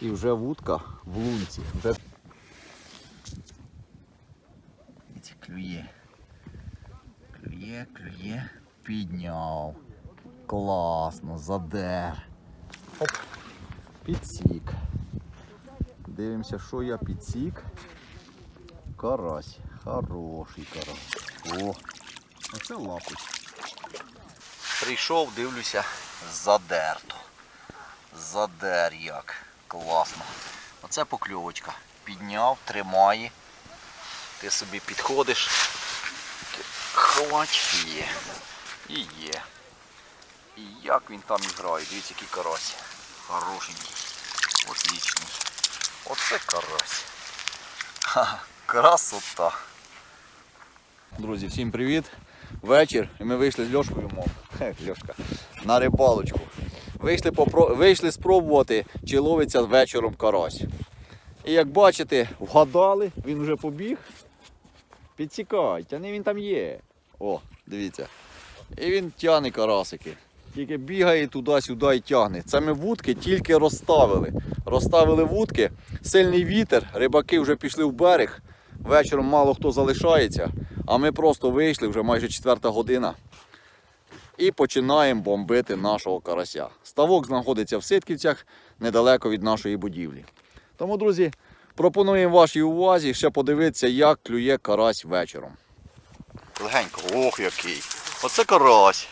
І вже вудка в лунці. Вже... Клює. Клює, клює. Підняв. Класно, задер. Оп. Підсік. Дивимося, що я підсік. Карась. Хороший карась. О, оце лапуть. Прийшов, дивлюся, задерто. Задер як. Класно. Оце покльовочка. Підняв, тримає. Ти собі підходиш. Хоч є. І є. І як він там грає. Дивіться, який карась. Хорошенький. Отличний. Оце карась. Красота. Друзі, всім привіт. Вечір. І ми вийшли з Льошкою мов. Льошка. На рибалочку. Вийшли, попро... вийшли спробувати, чи ловиться вечором карась. І як бачите, вгадали, він вже побіг. Підсікай, тяни він там є. О, дивіться. І він тягне карасики. Тільки бігає туди-сюди і тягне. Це ми вудки тільки розставили. Розставили вудки, сильний вітер, рибаки вже пішли в берег. Вечором мало хто залишається, а ми просто вийшли вже майже четверта година. І починаємо бомбити нашого карася. Ставок знаходиться в Ситківцях, недалеко від нашої будівлі. Тому, друзі, пропонуємо вашій увазі ще подивитися, як клює карась вечором. Легенько, ох який. Оце карась.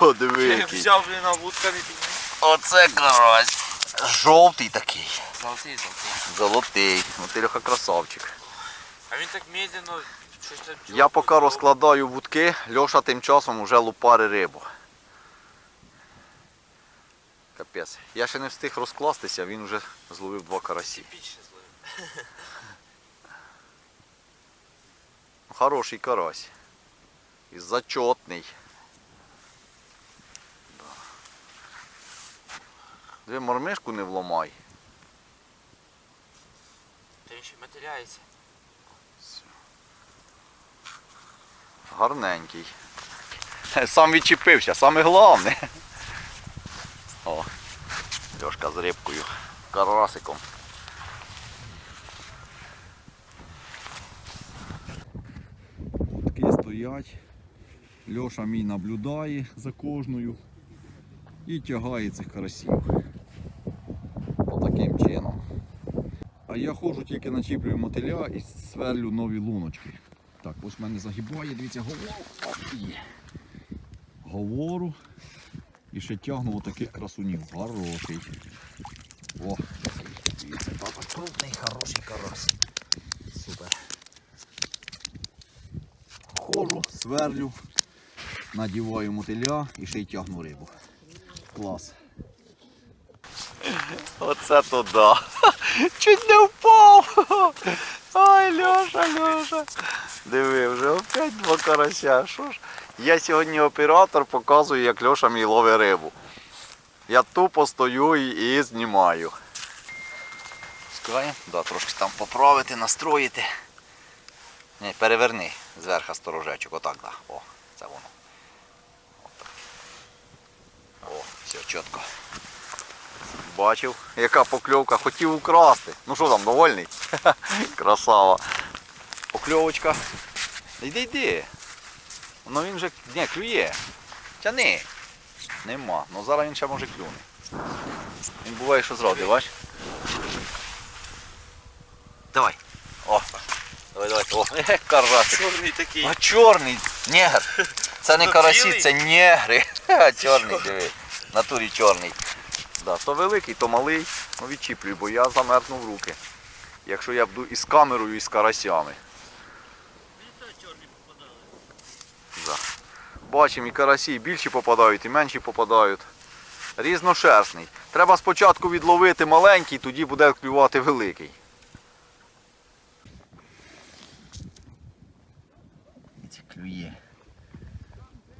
О, диви який. Взяв а вудка не. Оце карась. Жовтий такий. Золотий, золотий. Золотий. Ну ти Льоха красавчик. А він так медленно Я поки розкладаю вудки, Льоша тим часом вже лупари рибу. Капець. Я ще не встиг розкластися, він вже зловив два карасі. Хороший карась. І зачетний. Да. Диви, мормишку не вламай. Та ще мотиляється. Гарненький. Сам відчепився, саме головне. О, Льошка з рибкою, карасиком. Утки стоять. Льоша мій наблюдає за кожною і тягає цих карасів. Отаким чином. А я ходжу тільки начіплюю мотиля і сверлю нові луночки. Так, ось в мене загибає, дивіться, говору. Говору. І ще тягну отаких красунів. Хороший. О, дивіться, тата крупний, хороший карась. Супер. Ходжу, сверлю, надіваю мотиля і ще й тягну рибу. Клас. Оце то да. Чуть не впав. Ай, Льоша, Льоша. Диви, вже опять два карася. Що ж? Я сьогодні оператор показую, як Льоша мій ловить рибу. Я тупо стою і, і знімаю. Пускаємо, да, трошки там поправити, настроїти. Ні, переверни зверху сторожечок, отак, да. О, це воно. О, все чітко. Бачив, яка покльовка, хотів украсти. Ну що там, довольний? Красава. Покльовочка. Йди, йди. Ну він вже не, клює. Тяни. Нема. Ну зараз він ще може клюне. Він буває, що зробить, бач? Давай. О. Давай, давай. О, е, карасик. Чорний такий. А чорний негр. Це не То карасі, білий? це негри. Ха, Чорний, диви. В натурі чорний. Да, то великий, то малий. Ну відчіплюй, бо я замерзну в руки. Якщо я буду із камерою, і з карасями. Да. Бачимо, і карасі більші попадають, і менші попадають. Різношерстний. Треба спочатку відловити маленький, тоді буде клювати великий. Клює.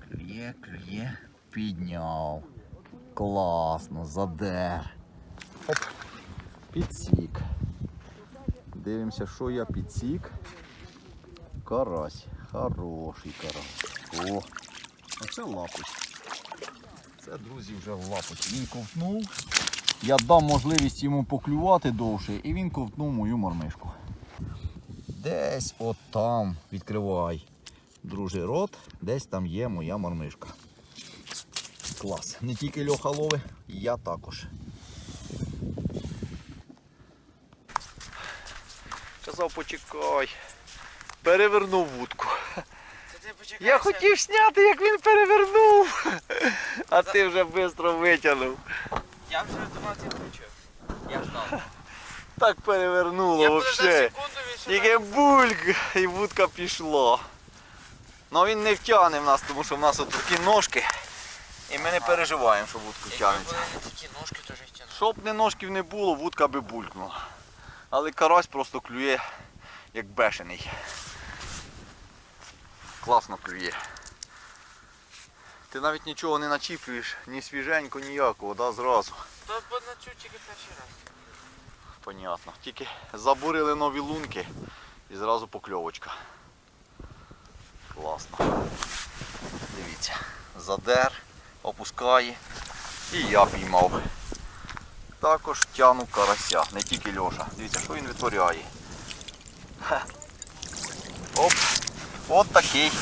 Клює, клює, підняв. Класно, задер. Оп. Підсік. Дивимося, що я підсік. Карась. Хороший карась. О, оце лапоть. Це, друзі, вже лапоть. Він ковтнув. я дам можливість йому поклювати довше, і він ковтнув мою мормишку. Десь от там відкривай. Друже рот, десь там є моя мормишка. Клас. Не тільки Льоха лови, я також. Казав, почекай. Перевернув вудку. Почекай. Я хотів зняти, як він перевернув. А ти вже швидко витягнув. Я вже думав, ти включив. Я ждав. Так перевернуло подождав взагалі. секунду, він ще Тільки бульк і вудка пішла. Ну він не втягне в нас, тому що в нас от такі ножки. І ми не переживаємо, що вудку Якби тягнеться. були не такі ножки, то ж. Щоб не ножків не було, вудка би булькнула. Але карась просто клює як бешений. Класно клює. Ти навіть нічого не начіплюєш, ні свіженько, ніякого, да, зразу. То бо на тільки перший раз. Понятно. Тільки забурили нові лунки і зразу покльовочка. Класно. Дивіться, задер, опускає і я піймав. Також тяну карася, не тільки Льоша. Дивіться, що він витворяє. Оп, от такий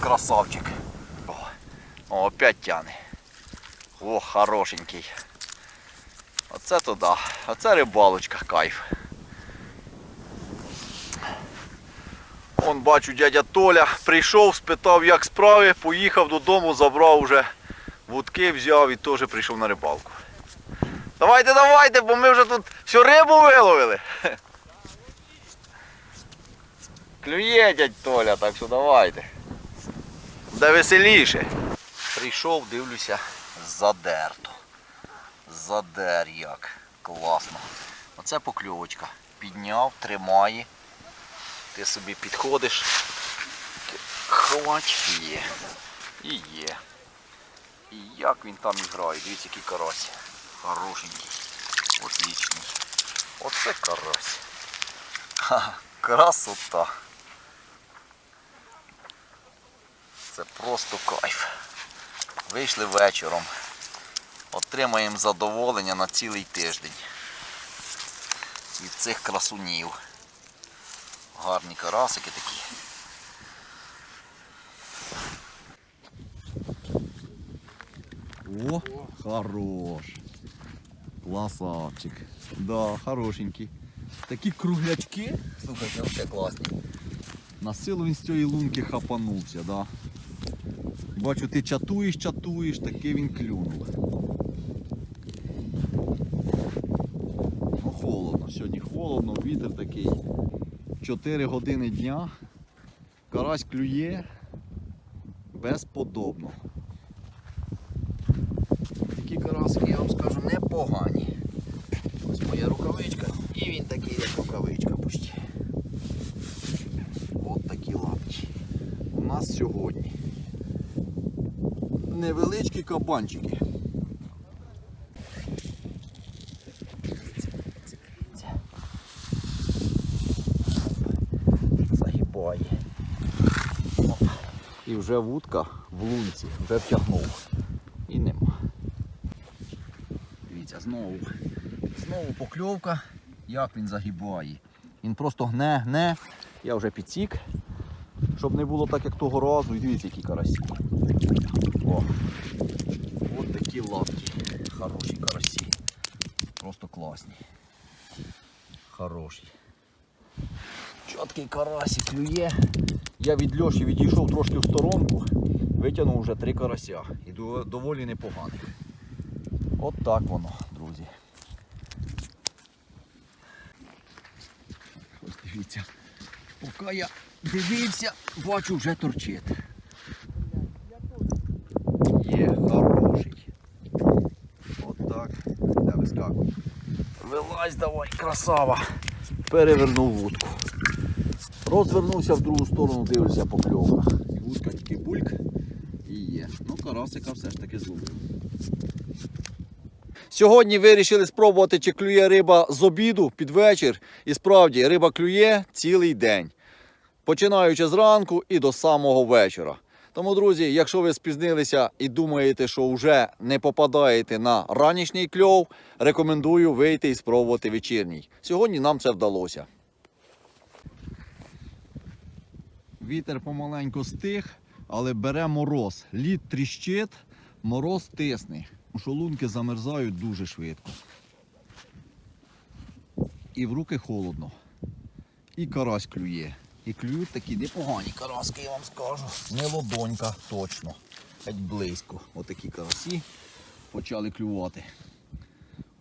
красавчик. О, опять тяне. О, хорошенький. Оце то да. Оце рибалочка, кайф. Он бачу, дядя Толя прийшов, спитав, як справи, поїхав додому, забрав уже вудки, взяв і теж прийшов на рибалку. Давайте, давайте, бо ми вже тут всю рибу виловили. Клює дядь Толя, так що давайте. Де веселіше. Прийшов, дивлюся, задерто. Задер як. Класно. Оце покльовочка. Підняв, тримає. Ти собі підходиш. Хвач є. І є. І як він там грає. Дивіться, який карась. Хорошенький. Отличний. Оце карась. Ха, красота. Це просто кайф. Вийшли вечором. Отримаємо задоволення на цілий тиждень від цих красунів. Гарні карасики такі. О, хорош. Класавчик. Да, хорошенький. Такі круглячки. Слухайте, вообще класні. На силу він з цієї лунки хапанувся, да. Бачу, ти чатуєш, чатуєш, таки він клюнув. Ну, холодно, сьогодні холодно, вітер такий. 4 години дня. Карась клює безподобно. Такі карасики, я вам скажу, непогані. Ось моя рукавичка і він такий, як рукавичка почти. От такі лапті. У нас сьогодні. Невеличкі кабанчики. Загибає. І вже вудка в лунці, вже втягнув. І нема. Дивіться, знову. Знову покльовка. Як він загибає. Він просто гне, гне. Я вже підсік. Щоб не було так, як того разу. І дивіться, які карасі. О. От такі лапки. Хороші карасі. Просто класні. Хороші. Чіткий карасик клює. Я від Льоші відійшов трошки в сторонку, витягнув вже три карася. І до- доволі непоганих. От так воно, друзі. Ось дивіться. Поки я дивився, бачу вже торчить. Є хороший. От так. Де вискакує. Вилазь давай, красава. Перевернув вудку. Розвернувся в другу сторону, дивлюся покльовка. І вудка тільки бульк і є. Ну, карасика все ж таки зловив. Сьогодні вирішили спробувати, чи клює риба з обіду під вечір. І справді риба клює цілий день. Починаючи зранку і до самого вечора. Тому, друзі, якщо ви спізнилися і думаєте, що вже не попадаєте на ранішній кльов, рекомендую вийти і спробувати вечірній. Сьогодні нам це вдалося. Вітер помаленьку стих, але бере мороз. Лід тріщить, мороз тисне. Шолунки замерзають дуже швидко. І в руки холодно. І карась клює. І клюють такі непогані караски, я вам скажу. Не лодонька точно. Геть близько. Отакі карасі почали клювати.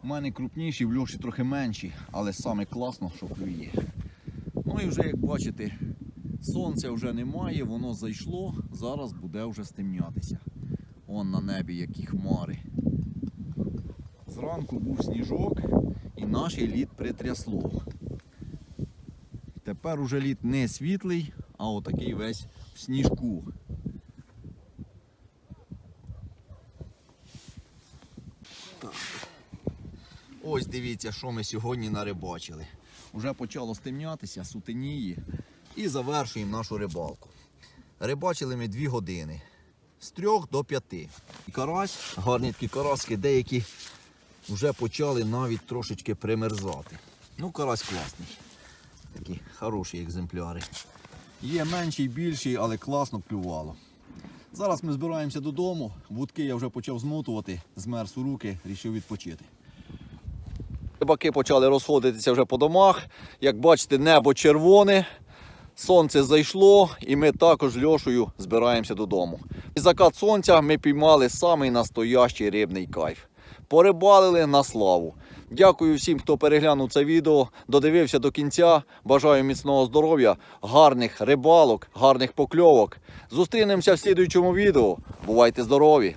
У мене крупніші, в льоші трохи менші, але саме класно, що клює. Ну і вже як бачите, сонця вже немає, воно зайшло, зараз буде вже стемнятися. Он на небі які хмари. Зранку був сніжок і наш лід притрясло. Тепер уже лід не світлий, а отакий весь в сніжку. Ось дивіться, що ми сьогодні нарибачили. Уже почало стемнятися, сутеніє. І завершуємо нашу рибалку. Рибачили ми 2 години. З 3 до 5. І карась, гарні такі караски, деякі вже почали навіть трошечки примерзати. Ну, карась класний. Такі хороші екземпляри. Є менші, більші, але класно клювало. Зараз ми збираємося додому. Вудки я вже почав змотувати, змерз у руки, рішив відпочити. Рибаки почали розходитися вже по домах. Як бачите, небо червоне, сонце зайшло, і ми також з Льошею збираємося додому. І закат сонця ми піймали самий настоящий рибний кайф. Порибалили на славу. Дякую всім, хто переглянув це відео, додивився до кінця. Бажаю міцного здоров'я, гарних рибалок, гарних покльовок. Зустрінемося в слідуючому відео. Бувайте здорові!